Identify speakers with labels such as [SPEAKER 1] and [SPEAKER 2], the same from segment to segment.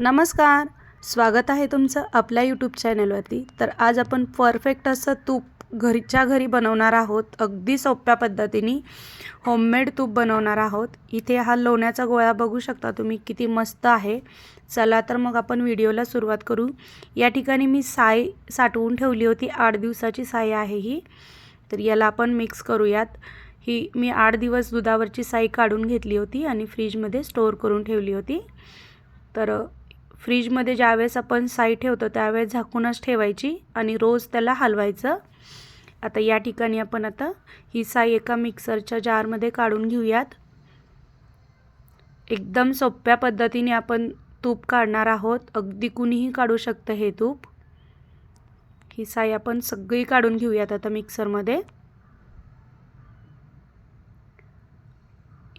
[SPEAKER 1] नमस्कार स्वागत आहे तुमचं आपल्या यूट्यूब चॅनलवरती तर आज आपण परफेक्ट असं तूप घरीच्या घरी बनवणार आहोत. अगदी सोप्या पद्धतीने होममेड तूप बनवणार आहोत. इथे हा लोण्याचा गोळा बघू शकता तुम्ही किती मस्त आहे. चला तर मग आपण व्हिडिओला सुरुवात करू. या ठिकाणी मी साय साठवून ठेवली होती आठ दिवसाची साय आहे ही. तर याला आपण मिक्स करूयात. ही मी आठ दिवस दुधावरची साई काढून घेतली होती आणि फ्रीजमध्ये स्टोअर करून ठेवली होती. तर फ्रीजमध्ये ज्यावेळेस आपण साई ठेवतो त्यावेळेस झाकूनच ठेवायची आणि रोज त्याला हलवायचं. आता या ठिकाणी आपण आता ही साई एका मिक्सरच्या जारमध्ये काढून घेऊयात. एकदम सोप्या पद्धतीने आपण तूप काढणार आहोत. अगदी कुणीही काढू शकतं हे तूप. ही साई आपण सगळी काढून घेऊयात आता मिक्सरमध्ये.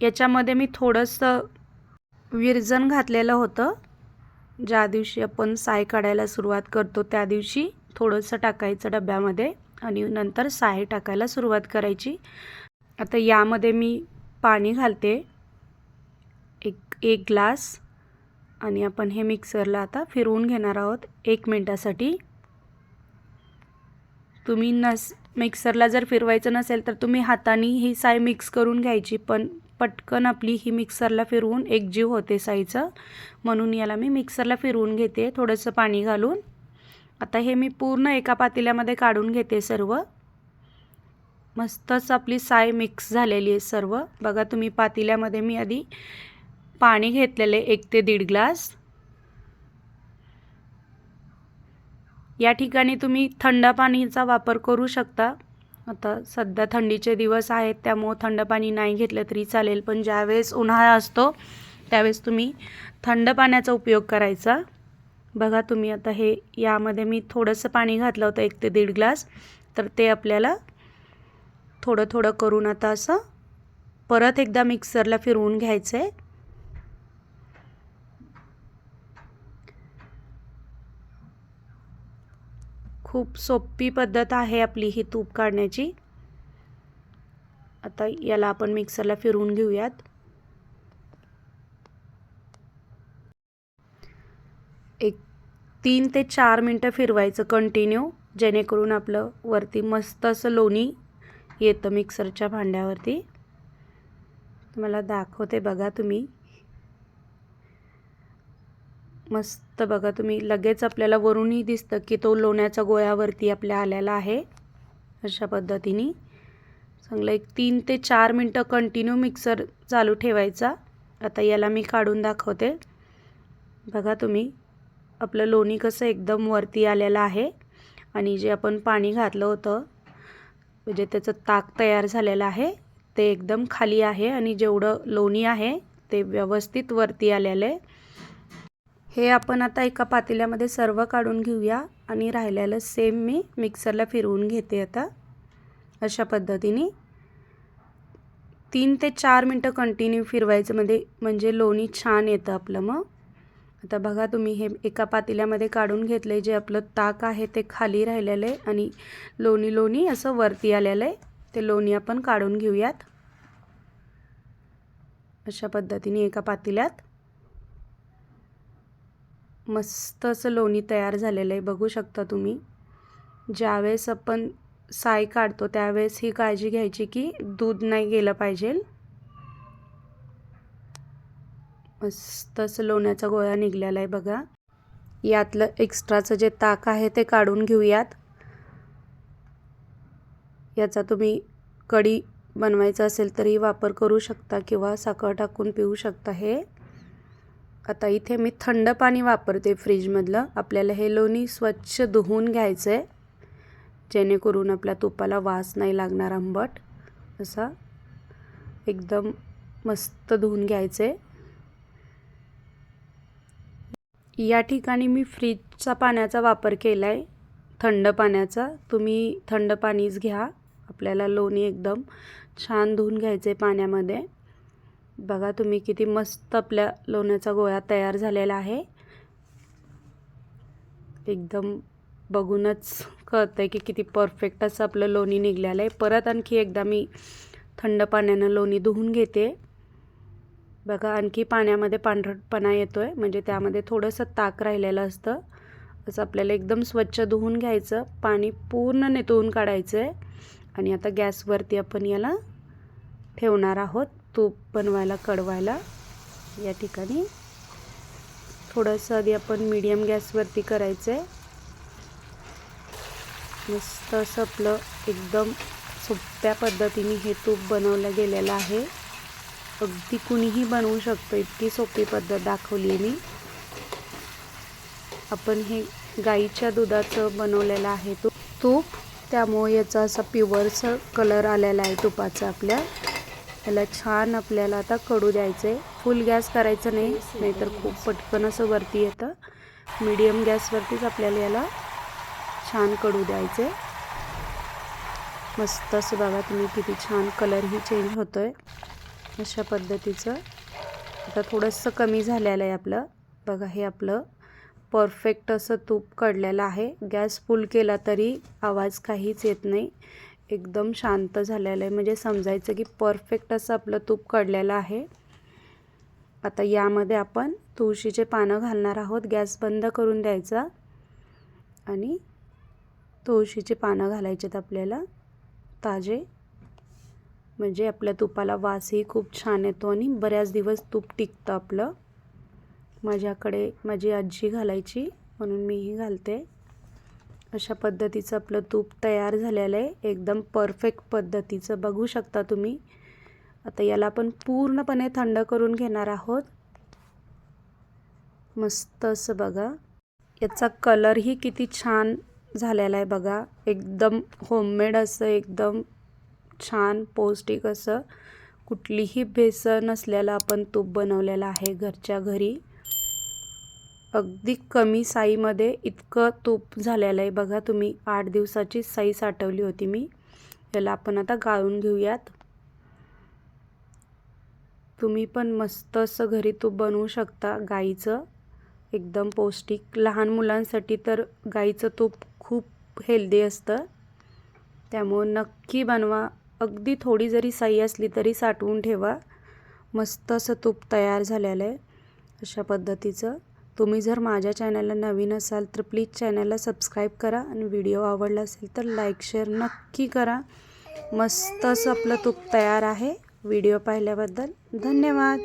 [SPEAKER 1] याच्यामध्ये मी थोडंसं विरजन घातलेलं होतं. ज्या दिवशी आपण साय काढायला सुरुवात करतो त्या दिवशी थोडंसं टाकायचं डब्यामध्ये आणि नंतर साय टाकायला सुरुवात करायची. आता यामध्ये मी पाणी घालते. एक एक ग्लास. आणि आपण हे मिक्सरला आता फिरवून घेणार आहोत एक मिनटासाठी. तुम्ही नस मिक्सरला जर फिरवायचं नसेल तर तुम्ही हाताने ही साय मिक्स करून घ्यायची पण पटकन आपली ही मिक्सरला फिरवून एकजीव होते साईचं. म्हणून याला मी मिक्सरला फिरवून घेते थोडंसं पाणी घालून. आता हे मी पूर्ण एका पातेल्यामध्ये काढून घेते सर्व. मस्तच आपली साय मिक्स झालेली आहे सर्व. बघा तुम्ही पातेल्यामध्ये मी आधी पाणी घेतलेले एक ते दीड ग्लास. या ठिकाणी तुम्ही थंड पाणीचा वापर करू शकता. आता सध्या थंडीचे दिवस आहेत त्यामुळं थंड पाणी नाही घेतलं तरी चालेल. पण ज्यावेळेस उन्हाळा असतो त्यावेळेस तुम्ही थंड पाण्याचा उपयोग करायचा. बघा तुम्ही आता हे यामध्ये मी थोडंसं पाणी घातलं होतं एक ते दीड ग्लास. तर ते आपल्याला थोडं थोडं करून आता असं परत एकदा मिक्सरला फिरवून घ्यायचं आहे खूप सोपी पद्धत आहे आपली ही तूप काढण्याची. आता याला आपण मिक्सरला फिरवून घेऊयात. एक तीन ते चार मिनटं फिरवायचं कंटिन्यू जेणेकरून आपलं वरती मस्त असं लोणी येतं मिक्सरच्या भांड्यावरती. मला दाखवते बघा तुम्ही. मस्त बघा तुम्ही. लगेच आपल्याला वरूनही दिसतं की तो लोण्याच्या गोळ्यावरती आपल्या आलेला आहे. अशा पद्धतीने. चांगलं एक तीन ते चार मिनटं कंटिन्यू मिक्सर चालू ठेवायचा. आता याला मी काढून दाखवते. बघा तुम्ही. आपलं लोणी कसं एकदम वरती आलेलं आहे. आणि जे आपण पाणी घातलं होतं म्हणजे त्याचं ताक तयार झालेलं आहे ते एकदम खाली आहे आणि जेवढं लोणी आहे ते व्यवस्थित वरती आलेलं आहे. हे आपण आता एका पातेल्यामध्ये सर्व काढून घेऊया आणि राहिलेलं सेम मी मिक्सरला फिरवून घेते आता. अशा पद्धतीने. तीन ते चार मिनटं कंटिन्यू फिरवायचं मध्ये म्हणजे लोणी छान येतं आपलं मग. आता बघा तुम्ही हे एका पातेल्यामध्ये काढून घेतलं आहे जे आपलं ताक आहे ते खाली राहिलेलं आहे आणि लोणी लोणी असं वरती आलेलं आहे ते लोणी आपण काढून घेऊयात. अशा पद्धतीने एका पातेल्यात. मस्त असं लोणी तयार झालेलं आहे. बघू शकता तुम्ही. ज्यावेळेस आपण साय काढतो त्यावेळेस ही काळजी घ्यायची की दूध नाही गेलं पाहिजे. मस्त असं लोण्याचा गोळा निघलेला आहे बघा. यातलं एक्स्ट्राचं जे ताक आहे ते काढून घेऊयात. याचा तुम्ही कढी बनवायचा असेल तरी वापर करू शकता किंवा साखर टाकून पिऊ शकता हे. आता इथे मी थंड पाणी वापरते फ्रीजमधलं. आपल्याला हे लोणी स्वच्छ धुवून घ्यायचं आहे जेणेकरून आपल्या तुपाला वास नाही लागणार आंबट. असा एकदम मस्त धुवून घ्यायचं आहे या ठिकाणी मी फ्रीजचा पाण्याचा वापर केला आहे थंड पाण्याचा. तुम्ही थंड पाणीच घ्या. आपल्याला लोणी एकदम छान धुवून घ्यायचं आहे पाण्यामध्ये. बघा तुम्ही किती मस्त आपल्या लोण्याचा गोळा तयार झालेला आहे. एकदम बघूनच कळतं आहे की किती परफेक्ट असं आपलं लोणी निघलेलं आहे. परत आणखी एकदा मी थंड पाण्यानं लोणी धुवून घेते. बघा आणखी पाण्यामध्ये पांढरटपणा येतो आहे म्हणजे त्यामध्ये थोडंसं ताक राहिलेलं असतं. असं आपल्याला एकदम स्वच्छ धुवून घ्यायचं पाणी पूर्ण नेतळून काढायचं आहे आणि आता गॅसवरती आपण याला ठेवणार आहोत. तूप बनवायला कडवायला या ठिकाणी थोडंसं आधी आपण मीडियम गॅसवरती करायचं आहे मस्त असं आपलं एकदम सोप्या पद्धतीने हे तूप बनवलं गेलेलं आहे. अगदी कुणीही बनवू शकतो इतकी सोपी पद्धत दाखवली आहे मी. आपण हे गाईच्या दुधाचं बनवलेलं आहे तूप. तूप त्यामुळे याचा असा प्युअरचा कलर आलेला आहे तुपाचा आपल्या. याला छान आपल्याला आता कडू द्यायचं आहे फुल गॅस करायचं नाही नाहीतर खूप पटकन असं वरती येतं. मीडियम गॅसवरतीच आपल्याला याला छान कडू द्यायचं आहे मस्त असं बघा तुम्ही किती छान कलरही चेंज होतो आहे अशा पद्धतीचं. आता थोडंसं कमी झालेलं आहे आपलं. बघा हे आपलं परफेक्ट असं तूप काढलेलं आहे. गॅस फुल केला तरी आवाज काहीच येत नाही. एकदम शांत झालेलं आहे. म्हणजे समजायचं की परफेक्ट असं आपलं तूप काढलेलं आहे. आता यामध्ये आपण तुळशीचे पानं घालणार आहोत. गॅस बंद करून द्यायचा. आणि तुळशीचे पानं घालायचेत आपल्याला. ताजे. म्हणजे आपल्या तुपाला वासही खूप छान येतो आणि बऱ्याच दिवस तूप टिकतं आपलं. माझ्याकडे माझी आजी घालायची. म्हणून मीही घालते. अशा पद्धतीचं आपलं तूप तयार झालेलं आहे. एकदम परफेक्ट पद्धतीचं. बघू शकता तुम्ही. आता याला आपण पूर्णपणे थंड करून घेणार आहोत. मस्त असं बघा. याचा कलरही किती छान झालेला आहे बघा. एकदम होममेड असं एकदम छान पौष्टिक असं. कुठलीही भेसळ नसलेलं आपण तूप बनवलेलं आहे घरच्या घरी. अगदी कमी साईमध्ये इतकं तूप झालेलं आहे. बघा तुम्ही आठ दिवसाची साई साठवली होती मी. याला आपण आता गाळून घेऊयात. तुम्ही पण मस्त असं घरी तूप बनवू शकता गाईचं. एकदम पौष्टिक. लहान मुलांसाठी तर गाईचं तूप खूप हेल्दी असतं. त्यामुळं नक्की बनवा. अगदी थोडी जरी साई असली तरी साठवून ठेवा. मस्त असं तूप तयार झालेलं आहे अशा पद्धतीचं. तुम्ही जर माझ्या चॅनलला नवीन असाल तर प्लीज चॅनलला सबस्क्राईब करा आणि व्हिडिओ आवडला असेल तर लाईक शेअर नक्की करा. मस्त असं आपलं तूप तयार आहे. व्हिडिओ पाहिल्याबद्दल धन्यवाद.